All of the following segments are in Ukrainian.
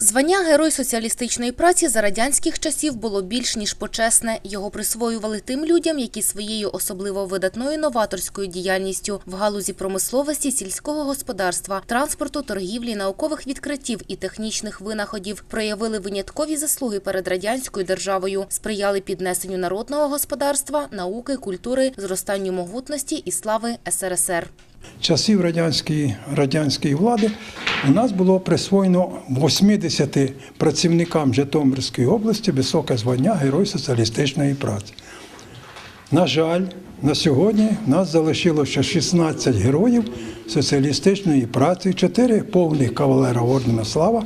Звання Герой соціалістичної праці за радянських часів було більш ніж почесне. Його присвоювали тим людям, які своєю особливо видатною новаторською діяльністю в галузі промисловості, сільського господарства, транспорту, торгівлі, наукових відкриттів і технічних винаходів проявили виняткові заслуги перед радянською державою, сприяли піднесенню народного господарства, науки, культури, зростанню могутності і слави СРСР. часів радянської, радянської влади у нас було присвоєно 80 працівникам Житомирської області високе звання Герой соціалістичної праці. На жаль, на сьогодні нас залишилося 16 героїв соціалістичної праці, 4 повних кавалера ордена Слава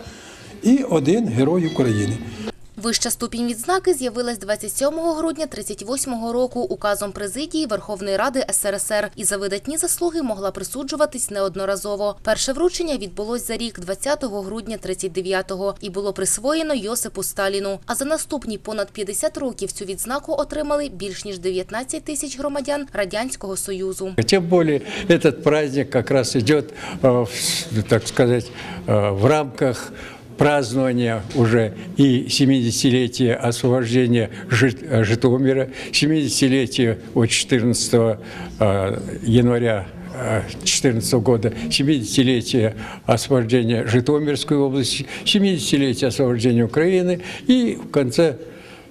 і один герой України. Вища ступінь відзнаки з'явилась 27 грудня 38 року указом президії Верховної Ради СРСР і за видатні заслуги могла присуджуватись неодноразово. Перше вручення відбулось за рік 20 грудня 39-го і було присвоєно Йосипу Сталіну. А за наступні понад 50 років цю відзнаку отримали більш ніж 19 тисяч громадян Радянського Союзу. Тем более этот праздник как раз идет, э, в- так сказать, э, в рамках празднования уже и 70-летия освобождения Жит- э, Житомира, 70-летия от 14 э, января 2014 года, 70-летие освобождения Житомирской области, 70-летие освобождения Украины и в конце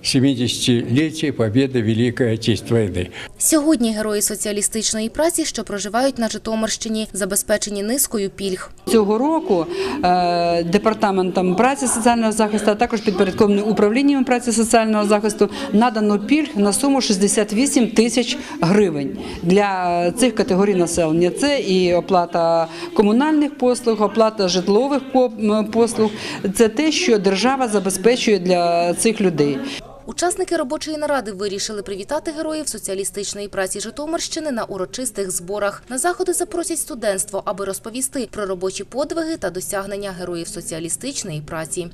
70-летие победы Великой Отечественной войны. Сьогодні герої соціалістичної праці, що проживають на Житомирщині, забезпечені низкою пільг. Цього року е, департаментом праці соціального захисту, а також підпорядкованим управлінням праці соціального захисту надано пільг на суму 68 тисяч гривень для цих категорій населення. Це і оплата комунальних послуг, оплата житлових по- послуг. Це те, що держава забезпечує для цих людей. Учасники робочої наради вирішили привітати героїв соціалістичної праці Житомирщини на урочистих зборах. На заходи запросять студентство, аби розповісти про робочі подвиги та досягнення героїв соціалістичної праці.